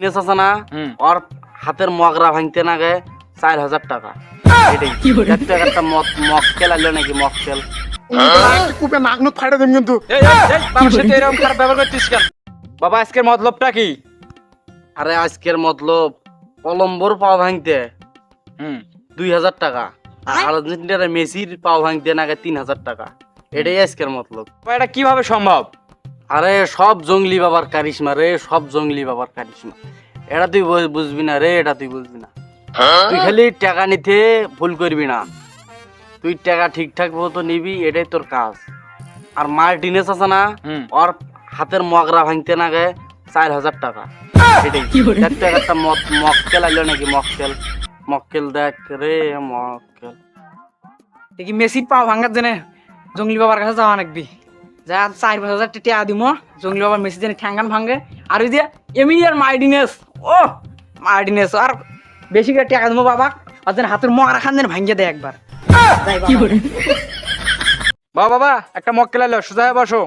জিনিস আছে না ওর হাতের মগরা ভাঙতে না গে চার হাজার টাকা। এটাই। একটা মক্কেল আনলো নাকি কুপে নাক নুক কিন্তু। এরকম খারাপ ব্যবহার কেন? বাবা আজকের মতলবটা কি? আরে আজকের মতলব কলম্বোর পাও ভাঙতে। হুম। দুই হাজার টাকা। আর আর্জেন্টিনার মেসির পাও ভাঙতে না তিন হাজার টাকা। এটাই আজকের মতলব। এটা কীভাবে সম্ভব? আরে সব জঙ্গলি বাবার কারিশমা রে সব জঙ্গলি বাবার কারিশমা। এটা তুই বুঝবি না রে এটা তুই বুঝবি না। তুই খালি টাকা নিতে ভুল করবি না। তুই টাকা ঠিকঠাক মতো নিবি এটাই তোর কাজ। আর মার্টিনেস আছে না ওর হাতের মগরা ভাঙতে না গে চার হাজার টাকা। এটাই। একটা একটা মক্কেল আইলো নাকি মক্কেল মক্কেল দেখ রে মক্কেল দেখি মেসির পা ভাঙার জেনে জঙ্গলি বাবার কাছে যাওয়া নাকবি যা চার পাঁচ হাজার টিয়া দিম জঙ্গলি বাবার মেসি জেনে ঠ্যাঙ্গান ভাঙে। আর ওই যে এমিলিয়ার মার্ডিনেস ও মার্ডিনেস আর বেশি করে টাকা দিব বাবা আর যেন হাতের মরা খান যেন ভাঙিয়ে দেয় একবার। বাবা। বাবা বাবা একটা মক্কেল এলো সোজা হয়ে বসো।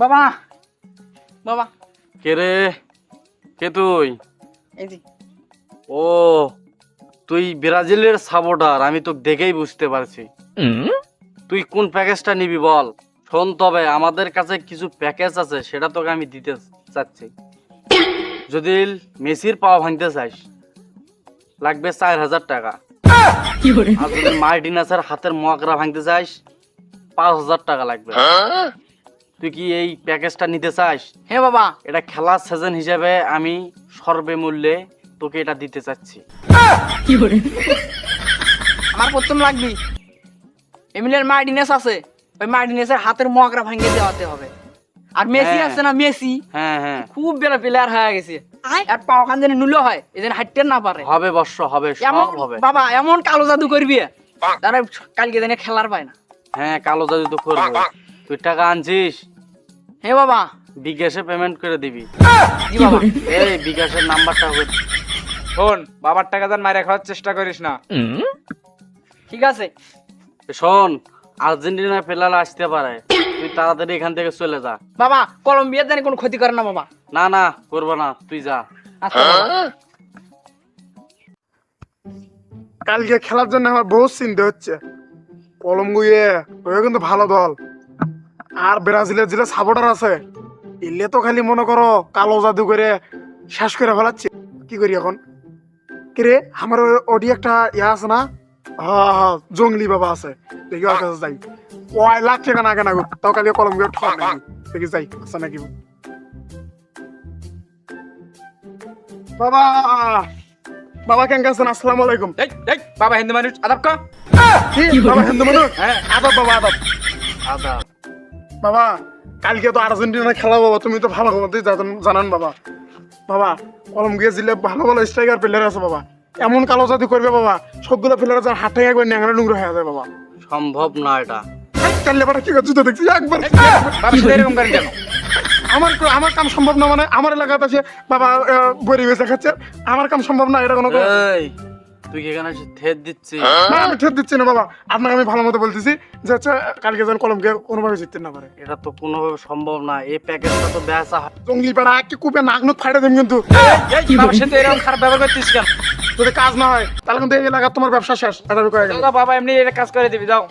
বাবা বাবা। কে রে? কে তুই? এই যে। ও তুই ব্রাজিলের সাপোর্টার আমি তো দেখেই বুঝতে পারছি। তুই কোন প্যাকেজটা নিবি বল? শোন তবে আমাদের কাছে কিছু প্যাকেজ আছে সেটা তোকে আমি দিতে চাচ্ছি। যদি মেসির পাওয়া ভাঙতে চাস লাগবে চার হাজার টাকা। আর যদি মার্টিনাসের হাতের মকরা ভাঙতে চাস পাঁচ হাজার টাকা লাগবে। তুই কি এই প্যাকেজটা নিতে চাস? হ্যাঁ বাবা। এটা খেলার সিজন হিসেবে আমি সর্বমূল্যে তোকে এটা দিতে চাচ্ছি। আমার প্রথম লাগবি। এমিলিয়ার মার্ডিনেস আছে। ওই মার্ডিনেসের হাতের মগরা ভাঙিয়ে দেওয়াতে হবে। আর মেসি হ্যাঁ। আছে না মেসি? হ্যাঁ হ্যাঁ। খুব বেলা প্লেয়ার হয়ে গেছে। আর পাও খান যেন নুলো হয় এই যেন হাঁটতে না পারে। হবে বর্ষ হবে এমন সব হবে। বাবা এমন কালো জাদু করবি। তারা কালকে দিনে খেলার পায় না। হ্যাঁ কালো জাদু তো করব। তুই টাকা আনছিস? হে বাবা। বিকাশে পেমেন্ট করে দিবি। এই বিকাশের নাম্বারটা হচ্ছে শোন বাবার টাকা যান মাইরে খাওয়ার চেষ্টা করিস না। ঠিক আছে। শোন আর্জেন্টিনা প্লেয়ার আসতে পারে তুই তাড়াতাড়ি এখান থেকে চলে যা। বাবা কলম্বিয়ার জানি কোনো ক্ষতি করে না বাবা। না না করব না তুই যা। আচ্ছা বাবা। কালকে খেলার জন্য আমার বহুত চিন্তা হচ্ছে। কলম্বুয়ে ওই কিন্তু ভালো দল। আর ব্রাজিলের যে সাপোর্টার আছে এলে তো খালি মনে করো কালো জাদু করে শেষ করে ফেলাচ্ছে। কি করি এখন? কি রে আমার ওডি একটা ইয়া আছে না? হ্যাঁ হ্যাঁ জঙ্গলি বাবা আছে। দেখি ওর কাছে যাই। ওই লাখ টাকা না কেনা গো তাও কালকে কলম্বিয়া ঠক নাকি দেখি যাই আছে নাকি? বাবা! বাবা কেন আছেন? আসসালামু আলাইকুম। এই এই বাবা হিন্দু মানুষ আদাব কা? বাবা হিন্দু মানুষ? হ্যাঁ। আদব বাবা আদব। আদা বাবা কালকে তো আর্জেন্টিনা খেলা বাবা। তুমি তো ভালো মতোই জান- জানান বাবা। বাবা কলম্বিয়া জিলে ভালো ভালো স্ট্রাইকার প্লেয়ার আছে বাবা। এমন কালো জাদু করবে বাবা সবগুলো প্লেয়ার যার হাতে একবার ন্যাংরা নুংরা হয়ে যায় বাবা। সম্ভব না এটা। কাল লেবারটা কি করছে তো দেখছি? একবার এরকম করেন কেন? আমার আমার কাম সম্ভব না মানে আমার এলাকাতে আছে বাবা বড়ি বেঁচে খাচ্ছে। আমার কাম সম্ভব না এটা কোনো তুই কি এখানে থেত দিচ্ছিস? না আমি ঠিক দিচ্ছি না বাবা। আপনাকে আমি ভালো মতো বলতেছি যে হচ্ছে কালকে যেন কলমকে কোনোভাবে জিততে না পারে। এটা তো কোনোভাবে সম্ভব না। এই প্যাকেজটা তো হয়। জঙ্গলি পাড়া কি কুপে নাক নুক ফাইটে দেন কিন্তু। সাথে এরকম খারাপ ব্যবহার করছিস কেন? যদি কাজ না হয় তাহলে কিন্তু এই এলাকার তোমার ব্যবসা শেষ এটা আমি কয়ে গেলাম। দাদা, বাবা এমনি এটা কাজ করে দিবি যাও।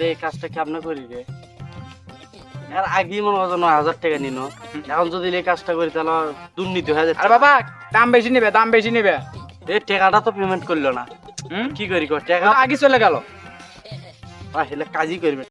রে এই কাজটা কি আপনি করি রে? এর আগেই মনে হয় নয় হাজার টাকা নিন। এখন যদি এই কাজটা করি তাহলে দুর্নীতি হয়ে যাচ্ছে। আরে বাবা দাম বেশি নেবে দাম বেশি নেবে। এই টাকাটা তো পেমেন্ট করল না। হুম? কি করি কর টাকা আগে চলে গেল। আসলে কাজই করবে